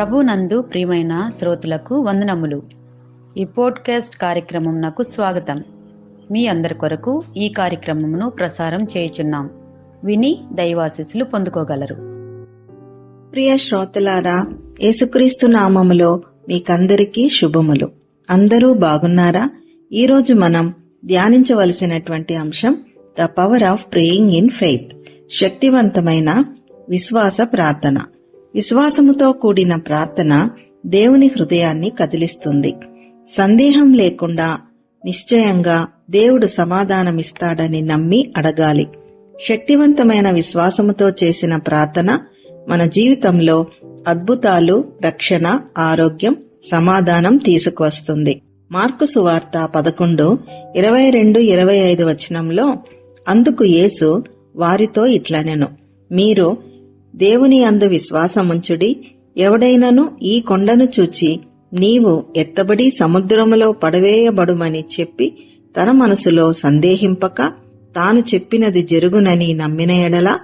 ప్రభునందు ప్రియమైన శ్రోతలకు వందనములు. ఈ పోడ్కాస్ట్ కార్యక్రమం నాకు స్వాగతం. మీ అందరి కొరకు ఈ కార్యక్రమమును ప్రసారం చేయుచున్నాం. విని దైవాశీస్సులు పొందుకోగలరు. ప్రియ శ్రోతలారా యేసుక్రీస్తు నామములో మీకందరికీ శుభములు. అందరూ బాగున్నారా? ఈరోజు మనం ధ్యానించవలసినటువంటి అంశం the power of praying in faith శక్తివంతమైన విశ్వాస ప్రార్థన. విశ్వాసముతో కూడిన ప్రార్థన దేవుని హృదయాన్ని కదిలిస్తుంది. సందేహం లేకుండా నిశ్చయంగా దేవుడు సమాధానమిస్తాడని నమ్మి అడగాలి. శక్తివంతమైన విశ్వాసముతో చేసిన ప్రార్థన మన జీవితంలో అద్భుతాలు రక్షణ ఆరోగ్యం సమాధానం తీసుకువస్తుంది. మార్కు సువార్త పదకొండు ఇరవై రెండు ఇరవై ఐదు వచనంలో అందుకు యేసు వారితో ఇట్లనెను మీరు దేవుని అందు విశ్వాసముంచుడి ఎవడైనను ఈ కొండను చూచి నీవు ఎత్తబడి సముద్రములో పడవేయబడుమని చెప్పి తన మనసులో సందేహింపక తాను చెప్పినది జరుగునని నమ్మిన ఎడల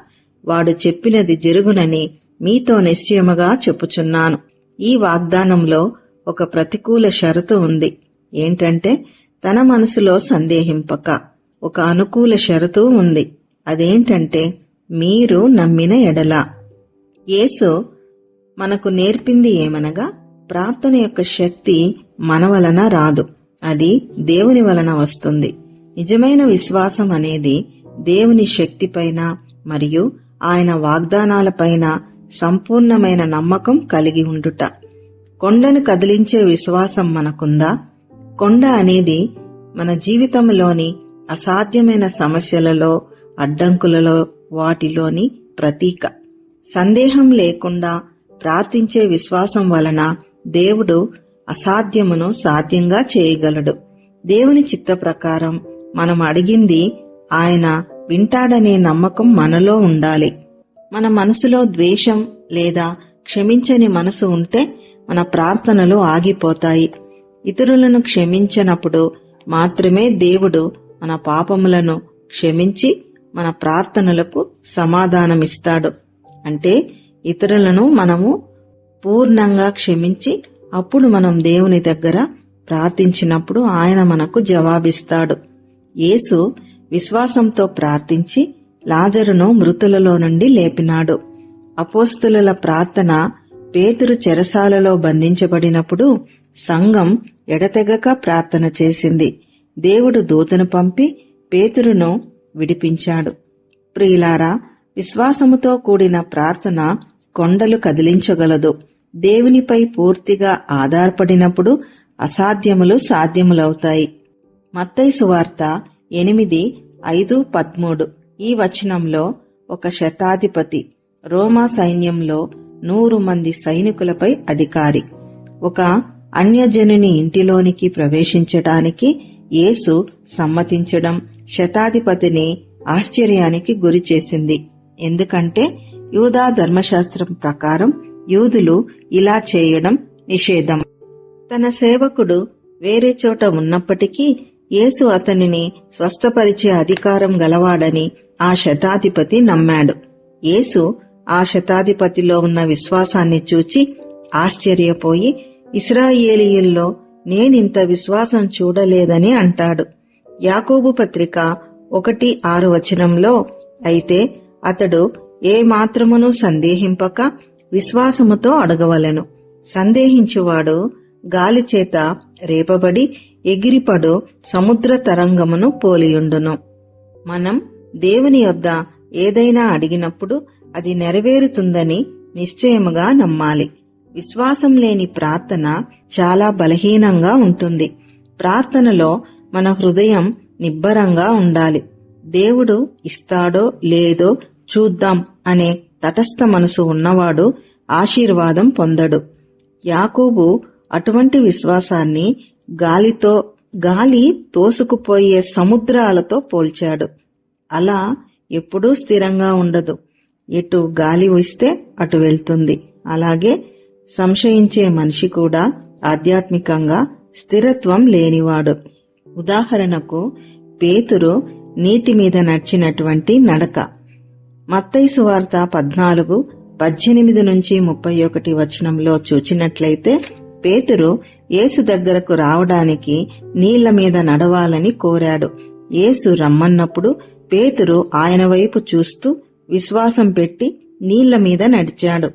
వాడు చెప్పినది జరుగునని మీతో నిశ్చయముగా చెప్పుచున్నాను. ఈ వాగ్దానంలో ఒక ప్రతికూల షరతు ఉంది. ఏంటంటే తన మనసులో సందేహింపక ఒక అనుకూల షరతు ఉంది. అదేంటంటే మీరు నమ్మిన ఎడల. యేసు మనకు నేర్పింది ఏమనగా ప్రార్థన యొక్క శక్తి మన వలన రాదు అది దేవుని వలన వస్తుంది. నిజమైన విశ్వాసం అనేది దేవుని శక్తిపైన మరియు ఆయన వాగ్దానాలపైన సంపూర్ణమైన నమ్మకం కలిగి ఉండుట. కొండను కదిలించే విశ్వాసం మనకుందా? కొండ అనేది మన జీవితంలోని అసాధ్యమైన సమస్యలలో అడ్డంకులలో వాటిలోని ప్రతీక. సందేహం లేకుండా ప్రార్థించే విశ్వాసం వలన దేవుడు అసాధ్యమును సాధ్యంగా చేయగలడు. దేవుని చిత్త ప్రకారం మనం అడిగింది ఆయన వింటాడనే నమ్మకం మనలో ఉండాలి. మన మనసులో ద్వేషం లేదా క్షమించని మనసు ఉంటే మన ప్రార్థనలు ఆగిపోతాయి. ఇతరులను క్షమించనప్పుడు మాత్రమే దేవుడు మన పాపములను క్షమించి మన ప్రార్థనలకు సమాధానమిస్తాడు. అంటే ఇతరులను మనము పూర్ణంగా క్షమించి అప్పుడు మనం దేవుని దగ్గర ప్రార్థించినప్పుడు ఆయన మనకు జవాబిస్తాడు. యేసు విశ్వాసంతో ప్రార్థించి లాజరును మృతులలో నుండి లేపినాడు. అపోస్తుల ప్రార్థన పేతురు చెరసాలలో బంధించబడినప్పుడు సంఘం ఎడతెగక ప్రార్థన చేసింది. దేవుడు దూతను పంపి పేతురును విడిపించాడు. ప్రియులారా విశ్వాసముతో కూడిన ప్రార్థన కొండలు కదిలించగలదు. దేవునిపై పూర్తిగా ఆధారపడినప్పుడు అసాధ్యములు సాధ్యములవుతాయి. మత్తయి సువార్త ఎనిమిది ఐదు పదమూడు. ఈ వచనంలో ఒక శతాధిపతి రోమా సైన్యంలో నూరు మంది సైనికులపై అధికారి. ఒక అన్యజనుని ఇంటిలోనికి ప్రవేశించటానికి యేసు సమ్మతించడం శతాధిపతిని ఆశ్చర్యానికి గురి చేసింది ఎందుకంటే యూదా ధర్మశాస్త్రం ప్రకారం యూదులు ఇలా చేయడం నిషేధం. తన సేవకుడు వేరే చోట ఉన్నప్పటికీ యేసు అతనిని స్వస్థపరిచే అధికారం గలవాడని ఆ శతాధిపతి నమ్మాడు. యేసు ఆ శతాధిపతిలో ఉన్న విశ్వాసాన్ని చూచి ఆశ్చర్యపోయి ఇస్రాయేలీయుల్లో నేనింత విశ్వాసం చూడలేదని అంటాడు. యాకోబు పత్రిక ఒకటి ఆరు వచనంలో అయితే అతడు ఏ మాత్రమును సందేహింపక విశ్వాసముతో అడగవలెను. సందేహించువాడు గాలి చేత రేపబడి ఎగిరిపడు సముద్ర తరంగమును పోలియుండును. మనం దేవుని యొద్ద ఏదైనా అడిగినప్పుడు అది నెరవేరుతుందని నిశ్చయముగా నమ్మాలి. విశ్వాసం లేని ప్రార్థన చాలా బలహీనంగా ఉంటుంది. ప్రార్థనలో మన హృదయం నిబ్బరంగా ఉండాలి. దేవుడు ఇస్తాడో లేదో చూద్దాం అనే తటస్థ మనసు ఉన్నవాడు ఆశీర్వాదం పొందడు. యాకోబు అటువంటి విశ్వాసాన్ని గాలితో గాలి తోసుకుపోయే సముద్రాలతో పోల్చాడు. అలా ఎప్పుడూ స్థిరంగా ఉండదు. ఎటు గాలి వస్తే అటు వెళ్తుంది. అలాగే సంశయించే మనిషి కూడా ఆధ్యాత్మికంగా స్థిరత్వం లేనివాడు. ఉదాహరణకు పేతురు నీటి మీద నడిచినటువంటి నడక. మత్తయి సువార్త పద్నాలుగు పద్దెనిమిది నుంచి ముప్పై ఒకటి వచనంలో చూచినట్లయితే పేతురు యేసు దగ్గరకు రావడానికి నీళ్ళ మీద నడవాలని కోరాడు. యేసు రమ్మన్నప్పుడు పేతురు ఆయన వైపు చూస్తూ విశ్వాసం పెట్టి నీళ్ళ మీద నడిచాడు.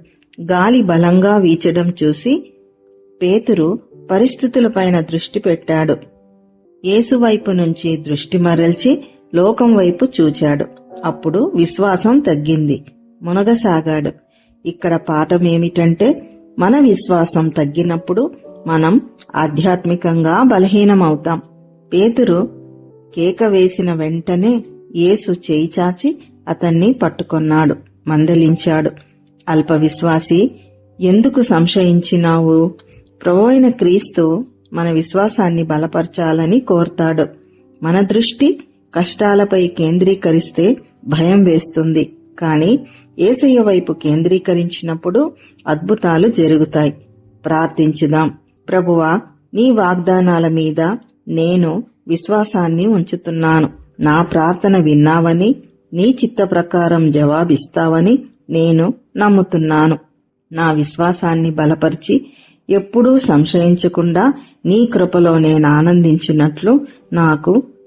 గాలి బలంగా వీచడం చూసి పేతురు పరిస్థితులపైన దృష్టి పెట్టాడు. యేసు వైపు నుంచి దృష్టి మరల్చి లోకం వైపు చూచాడు. అప్పుడు విశ్వాసం తగ్గింది. మునగసాగాడు. ఇక్కడ పాఠం ఏమిటంటే మన విశ్వాసం తగ్గినప్పుడు మనం ఆధ్యాత్మికంగా బలహీనమవుతాం. పేతురు కేక వేసిన వెంటనే యేసు చేయి చాచి అతన్ని పట్టుకొన్నాడు. మందలించాడు. అల్ప విశ్వాసి ఎందుకు సంశయించినావు? ప్రభువైన క్రీస్తు మన విశ్వాసాన్ని బలపరచాలని కోరతాడు. మన దృష్టి కష్టాలపై కేంద్రీకరిస్తే భయం వేస్తుంది. కానీ ఏసయ్య వైపు కేంద్రీకరించినప్పుడు అద్భుతాలు జరుగుతాయి. ప్రార్థించుదాం. ప్రభువా నీ వాగ్దానాల మీద నేను విశ్వాసాన్ని ఉంచుతున్నాను. నా ప్రార్థన విన్నావని నీ చిత్త ప్రకారం జవాబిస్తావని నేను నమ్ముతున్నాను. నా విశ్వాసాన్ని బలపరిచి ఎప్పుడూ సంశయించకుండా నీ కృపలో నేను ఆనందించినట్లు నాకు